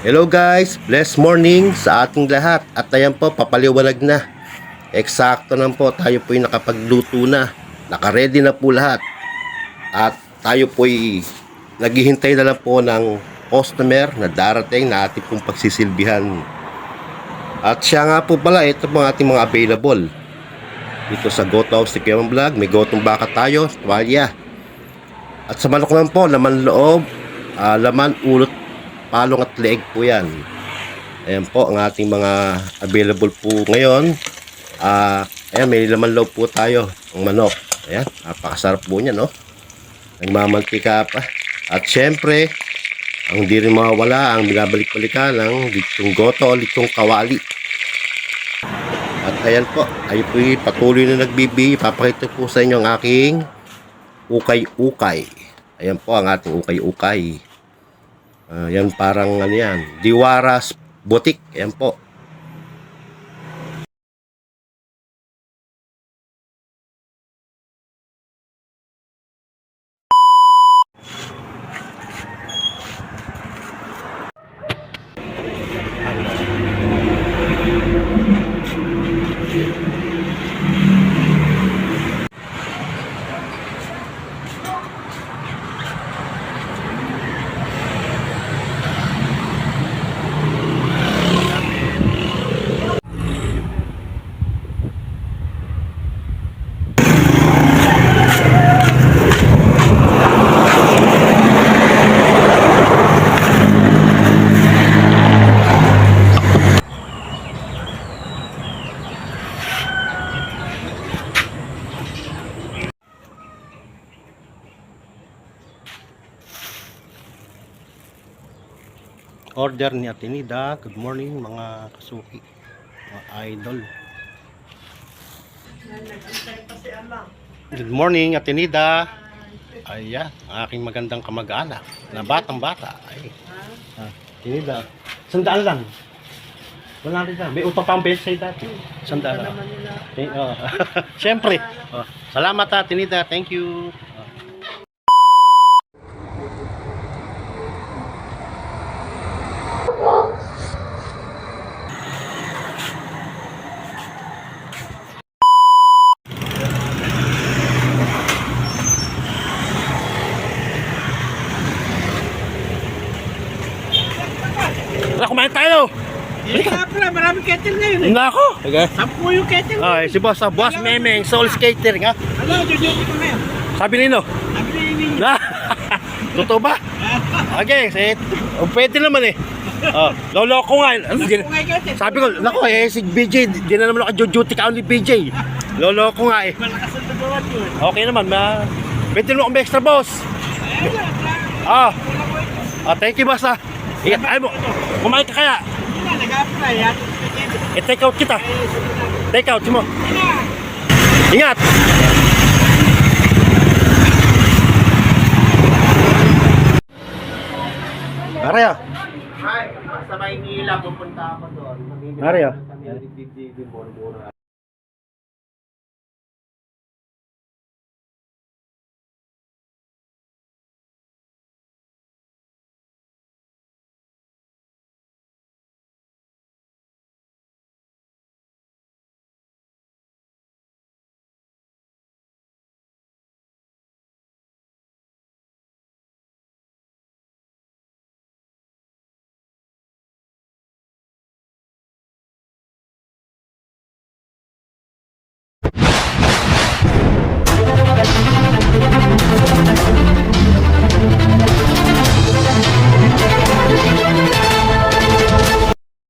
Hello guys, blessed morning sa ating lahat. At ayan po, papaliwanag na. Eksakto lang po, tayo po'y nakapagluto na. Nakaredy na po lahat. At tayo po'y naghihintay na lang po ng customer na darating na ating pong pagsisilbihan. At siya nga po pala, ito po ang ating mga available. Dito sa Goto House ni Kevin Vlog, may gotong baka tayo, tuwalya. At sa manok naman po, laman loob, ah, laman ulot, palong at leeg po yan. Ayan po ang ating mga available po ngayon. Ah, ayan, may laman loob po tayo, ang manok. Ayan, napakasarap po niya, no? Nagmamantika pa. At syempre, ang di rin mawawala, ang binabalik-balikan ng litong goto o litong kawali. At ayan po, ay po patuloy na nagbibi. Papakita po sa inyo ang aking ukay-ukay. Ayan po ang ating ukay-ukay. Ah, yan parang ano yan, Diwaras Butik. Ayan po. Order ni Atenida. Good morning mga kasuki. Mga idol. Good morning Atenida. Ayan, ang aking magandang kamag-anak na batang bata. Ay. Ah, Atenida. Sandaan lang. Wala rin lang. May utang pang bench sa'yo dati. Sandaan lang. Eh, oh. Siyempre. Oh. Salamat Atenida. Thank you. Oh. Tara, kumain tayo! Hindi ka pala, maraming kettle ngayon eh. Nako! Okay. Sampu yung kettle. Ay, si Boss, ah, Boss Memeng, Soul Skater nga. Ano, duduty ko ngayon. Sabi nino. Sabi na yun Na. Totoo ba? Okay, say, oh, pwede naman eh. Oh, lolo ko nga. Ano, din, sabi ko, nako eh, si BJ, di na naman ako duty ka ni BJ. Lolo ko nga eh. Malakas ang tagawat yun. Okay naman, ma. Pwede naman akong extra boss. Na. Ah, ah thank you boss ah. Ingat, ay mo, kumain ka kaya? Yan, kettle. I-take out kita. Eh. Take out, mo. Ingat! Maria, Ay, sa Maynila, pupunta ako doon. Mario. Mura-mura.